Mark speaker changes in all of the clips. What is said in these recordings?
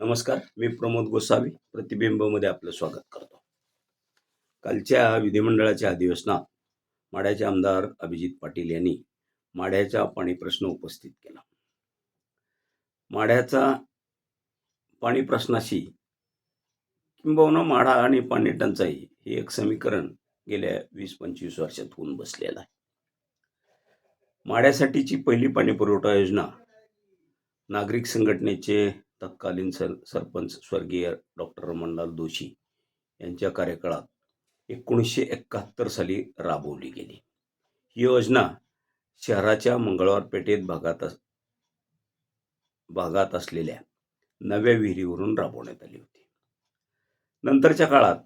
Speaker 1: नमस्कार मी प्रमोद गोसावी प्रतिबिंबमध्ये आपलं स्वागत करतो. कालच्या विधिमंडळाच्या अधिवेशनात माड्याचे आमदार अभिजित पाटील यांनी माढ्याचा पाणी प्रश्न उपस्थित केला. माढ्याचा पाणी प्रश्नाशी किंबहुना माढा आणि पाणी टंचाई हे एक समीकरण गेल्या वीस पंचवीस वर्षात होऊन बसलेलं आहे. माढ्यासाठीची पहिली पाणी पुरवठा योजना नागरिक संघटनेचे तत्कालीन सर सरपंच स्वर्गीय डॉक्टर रमणलाल दोशी यांच्या कार्यकाळात एकोणीसशे एकाहत्तर साली राबवली गेली. ही योजना शहराच्या मंगळवार पेठेत भागात अस- भागात असलेल्या नव्या विहिरीवरून राबवण्यात आली होती. नंतरच्या काळात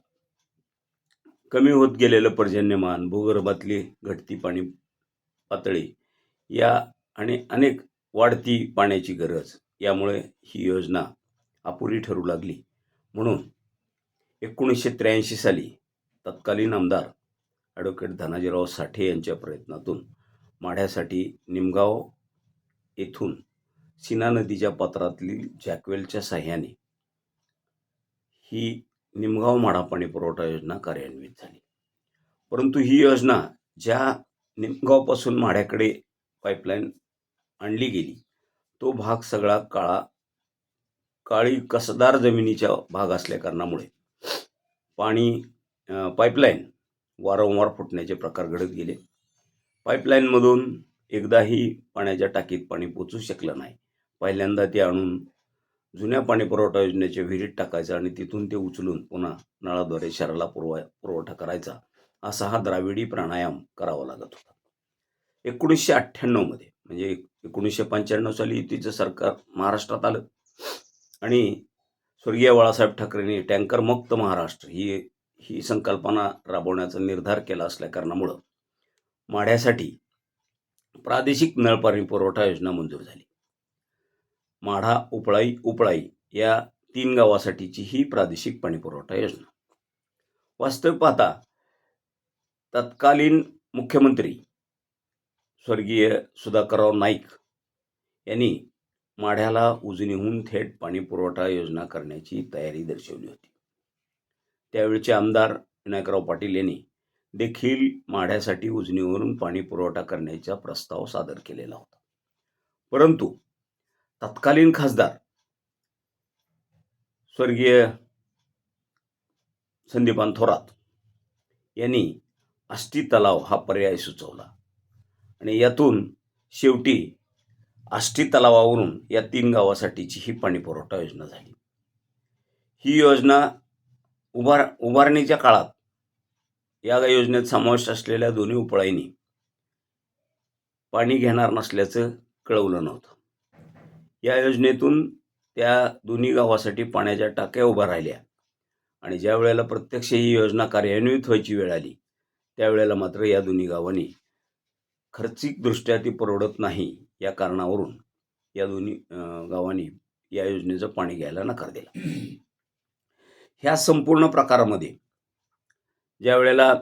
Speaker 1: कमी होत गेलेलं पर्जन्यमान भूगर्भातली घटती पाणी पातळी या आणि अनेक वाढती पाण्याची गरज यामुळे ही योजना अपुरी ठरू लागली. म्हणून एकोणीसशे त्र्याऐंशी साली तत्कालीन आमदार ॲडव्होकेट धनाजीराव साठे यांच्या प्रयत्नातून माढ्यासाठी निमगाव येथून सीना नदीच्या पात्रातील जॅकवेलच्या साह्याने ही निमगाव माढा पाणी पुरवठा योजना कार्यान्वित झाली. परंतु ही योजना ज्या निमगावपासून माढ्याकडे पाईपलाईन आणली गेली तो भाग सगळा काळा काळी कसदार जमिनीचा भाग असल्या कारणामुळे. पाणी पाईपलाईन वारंवार फुटण्याचे प्रकार घडत गेले. पाईपलाईनमधून एकदाही पाण्याच्या टाकीत पाणी पोचू शकलं नाही. पहिल्यांदा ते आणून जुन्या पाणी पुरवठा योजनेच्या विहिरीत टाकायचं आणि तिथून ते उचलून पुन्हा नळाद्वारे शहराला पुरवा पुरवठा करायचा असा हा द्राविडी प्राणायाम करावा लागत होता. एकोणीसशे अठ्ठ्याण्णवमध्ये म्हणजे एकोणीसशे पंच्याण्णव साली युतीचं सरकार महाराष्ट्रात आलं. आणि स्वर्गीय बाळासाहेब ठाकरेंनी टँकर मुक्त महाराष्ट्र ही ही संकल्पना राबवण्याचा निर्धार केला असल्या कारणामुळं माढ्यासाठी प्रादेशिक नळपाणी पुरवठा योजना मंजूर झाली. माढा उपळाई उपळाई या तीन गावासाठीची ही प्रादेशिक पाणी पुरवठा योजना. वास्तविक पाहता तत्कालीन मुख्यमंत्री स्वर्गीय सुधाकरराव नाईक यांनी माढ्याला उजनीहून थेट पाणी पुरवठा योजना करण्याची तयारी दर्शवली होती. त्यावेळचे आमदार विनायकराव पाटील यांनी देखील माढ्यासाठी उजनीवरून पाणी पुरवठा करण्याचा प्रस्ताव सादर केलेला होता. परंतु तत्कालीन खासदार स्वर्गीय संदीपान थोरात यांनी आष्टी तलाव हा पर्याय सुचवला. आणि यातून शेवटी आष्टी तलावावरून या तीन गावासाठीची ही पाणी पुरवठा योजना झाली. ही योजना उभार उभारणीच्या काळात या योजनेत समावेश असलेल्या दोन्ही उपळाईंनी पाणी घेणार नसल्याचं कळवलं नव्हतं. या योजनेतून त्या दोन्ही गावासाठी पाण्याच्या टाक्या उभ्या राहिल्या आणि ज्या वेळेला प्रत्यक्ष ही योजना कार्यान्वित व्हायची वेळ आली त्यावेळेला मात्र या दोन्ही गावांनी खर्चिकदृष्ट्या ती परवडत नाही या कारणावरून या दोन्ही गावांनी या योजनेचं पाणी घ्यायला नकार दिला. ह्या संपूर्ण प्रकारामध्ये ज्या वेळेला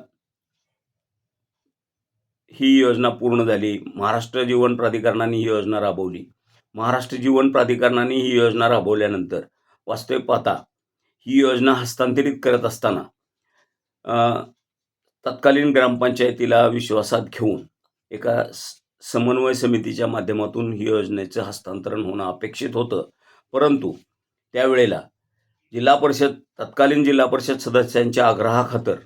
Speaker 1: ही योजना पूर्ण झाली महाराष्ट्र जीवन प्राधिकरणाने ही योजना राबवली. महाराष्ट्र जीवन प्राधिकरणाने ही योजना राबवल्यानंतर वास्तविक पाहता ही योजना हस्तांतरित करत असताना तत्कालीन ग्रामपंचायतीला विश्वासात घेऊन एका समन्वय समितीच्या माध्यमातून ही योजनेचं हस्तांतरण होणं अपेक्षित होतं. परंतु त्यावेळेला जिल्हा परिषद तत्कालीन जिल्हा परिषद सदस्यांच्या आग्रहाखातर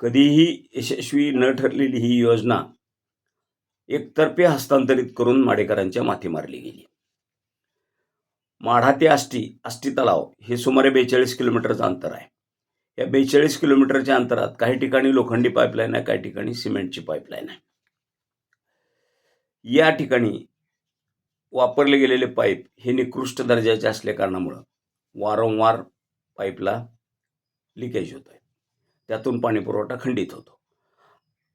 Speaker 1: कधीही यशस्वी न ठरलेली ही योजना एकतर्फे हस्तांतरित करून माडेकरांच्या माथी मारली गेली. माढा ते आष्टी आष्टी तलाव हे सुमारे बेचाळीस किलोमीटरचं अंतर आहे. या बेचाळीस किलोमीटरच्या अंतरात काही ठिकाणी लोखंडी पाईपलाईन आहे काही ठिकाणी सिमेंटची पाईपलाईन आहे. या ठिकाणी वापरले गेलेले पाईप हे निकृष्ट दर्जाचे असल्या कारणामुळं वारंवार पाईपला लिकेज होत आहे त्यातून पाणीपुरवठा खंडित होतो.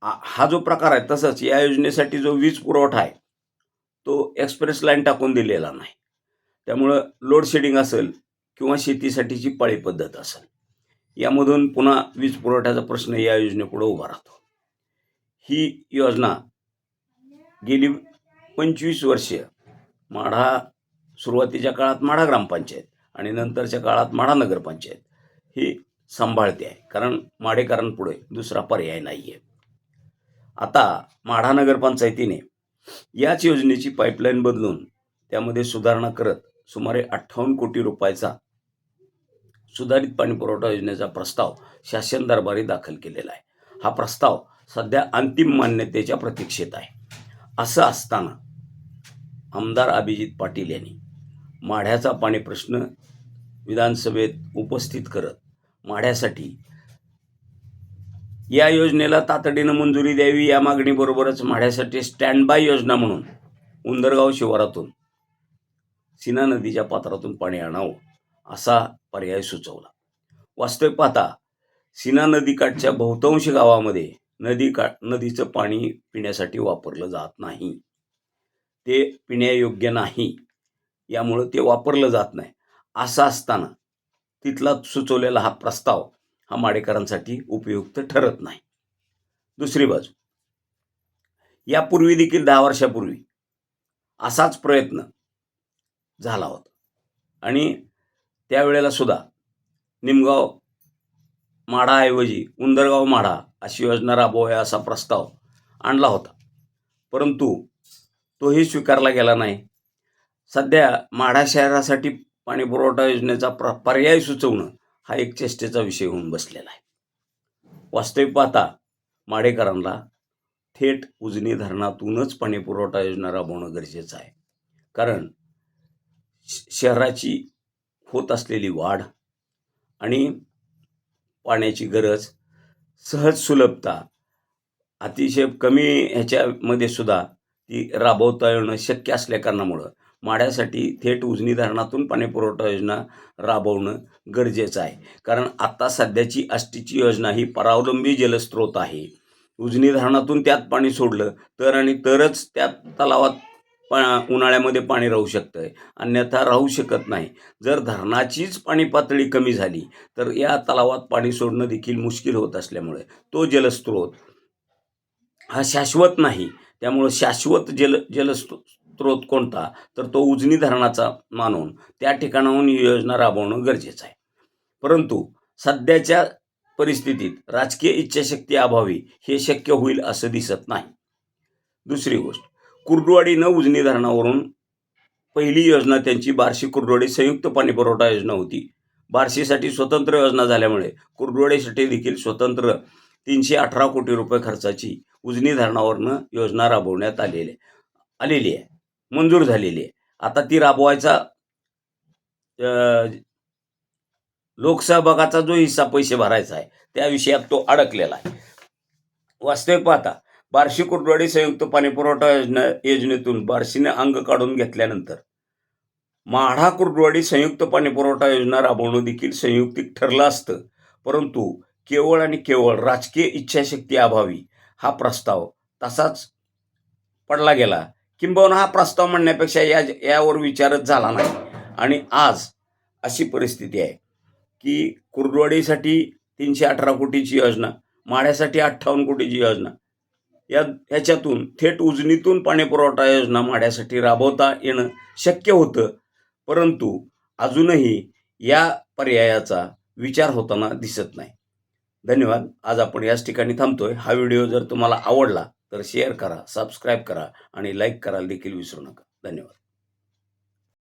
Speaker 1: हा जो प्रकार आहे तसंच या योजनेसाठी जो वीज पुरवठा आहे तो एक्सप्रेस लाईन टाकून दिलेला नाही. त्यामुळं लोडशेडिंग असेल किंवा शेतीसाठीची पाळी पद्धत असेल. यामधून पुन्हा वीज पुरवठ्याचा प्रश्न या योजनेपुढे उभा राहतो. ही योजना गेली पंचवीस वर्षे. माढा सुरुवातीच्या काळात माढा ग्रामपंचायत आणि नंतरच्या काळात माढा नगरपंचायत ही सांभाळते आहे. कारण माडेकरांपुढे दुसरा पर्याय नाही आहे आता माढा नगरपंचायतीने याच योजनेची पाईपलाईन बदलून त्यामध्ये सुधारणा करत सुमारे अठ्ठावन्न कोटी रुपयाचा सुधारित पाणीपुरवठा योजनेचा प्रस्ताव शासन दरबारी दाखल केलेला आहे. हा प्रस्ताव सध्या अंतिम मान्यतेच्या प्रतीक्षेत आहे. असं असताना आमदार अभिजित पाटील यांनी माढ्याचा पाणी प्रश्न विधानसभेत उपस्थित करत माढ्यासाठी या योजनेला तातडीनं मंजुरी द्यावी या मागणीबरोबरच माढ्यासाठी स्टँड बाय योजना म्हणून उंदरगाव शिवारातून सीना नदीच्या पात्रातून पाणी आणावं असा पर्याय सुचवला. वास्तविक पाहता सीना नदीकाठच्या बहुतांश गावामध्ये नदी का नदीचं पाणी पिण्यासाठी वापरलं जात नाही. ते पिण्यायोग्य नाही. यामुळं ते वापरलं जात नाही. असं असताना तिथला सुचवलेला हा प्रस्ताव हा माडेकरांसाठी उपयुक्त ठरत नाही. दुसरी बाजू. यापूर्वी देखील दहा वर्षापूर्वी असाच प्रयत्न झाला होता. आणि त्यावेळेला सुद्धा निमगाव माढाऐवजी उंदरगाव माढा अशी योजना राबवाव्या असा प्रस्ताव आणला होता. परंतु तोही स्वीकारला गेला नाही. सध्या माढा शहरासाठी पाणी पुरवठा योजनेचा प्र पर्याय सुचवणं हा एक चेष्टेचा विषय होऊन बसलेला आहे. वास्तविक पाहता माडेकरांना थेट उजनी धरणातूनच पाणीपुरवठा योजना राबवणं गरजेचं आहे. कारण श- शहराची होत असलेली वाढ आणि पाण्याची गरज सहज सुलभता अतिशय कमी ह्याच्यामध्ये सुद्धा ती राबवता येणं शक्य असल्याकारणामुळं माड्यासाठी थेट उजनी धरणातून पाणी पुरवठा योजना राबवणं गरजेचं आहे. कारण आत्ता सध्याची आष्टीची योजना ही परावलंबी जलस्रोत आहे. उजनी धरणातून त्यात पाणी सोडलं तर आणि तरच त्या तलावात पा उन्हाळ्यामध्ये पाणी राहू शकतं आहे अन्यथा राहू शकत नाही. जर धरणाचीच पाणी पातळी कमी झाली तर या तलावात पाणी सोडणं देखील मुश्किल होत असल्यामुळे तो जलस्रोत हा शाश्वत नाही. त्यामुळं शाश्वत जल जलस्रोत कोणता? तर तो उजनी धरणाचा मानून त्या ठिकाणाहून ही योजना राबवणं गरजेचं आहे. परंतु सध्याच्या परिस्थितीत राजकीय इच्छाशक्ती अभावी हे शक्य होईल असं दिसत नाही. दुसरी गोष्ट कुर्डवाडी न उजनी धरणावरून पहिली योजना त्यांची बार्शी कुर्डवाडी संयुक्त पाणी पुरवठा योजना होती. बार्शीसाठी स्वतंत्र योजना झाल्यामुळे कुर्डवाडीसाठी देखील स्वतंत्र तीनशे अठरा कोटी रुपये खर्चाची उजनी धरणावरनं योजना राबवण्यात आलेली आहे आलेली आहे. मंजूर झालेली आहे. आता ती राबवायचा अं, लोकसहभागाचा जो हिस्सा पैसे भरायचा आहे त्या विषयात तो अडकलेला आहे. वास्तविक पाहता बार्शी कुर्डवाडी संयुक्त पाणीपुरवठा योजना योजनेतून बार्शीने अंग काढून घेतल्यानंतर माढा कुर्डवाडी संयुक्त पाणीपुरवठा योजना राबवणं देखील संयुक्तिक ठरलं असतं. परंतु केवळ आणि केवळ राजकीय इच्छाशक्ती अभावी हा प्रस्ताव तसाच पडला गेला. किंबहुना हा प्रस्ताव म्हणण्यापेक्षा या यावर विचारच झाला नाही. आणि आज अशी परिस्थिती आहे की कुर्डवाडीसाठी तीनशे अठरा कोटीची योजना माढ्यासाठी अठ्ठावन्न कोटीची योजना या ह्याच्यातून थेट उजनीतून पाणीपुरवठा योजना माढ्यासाठी राबवता येणं शक्य होतं. परंतु अजूनही या पर्यायाचा विचार होताना दिसत नाही. धन्यवाद. आज आपण याच ठिकाणी थांबतोय. हा व्हिडिओ जर तुम्हाला आवडला तर शेअर करा सबस्क्राईब करा आणि लाईक करायला देखील विसरू नका. धन्यवाद.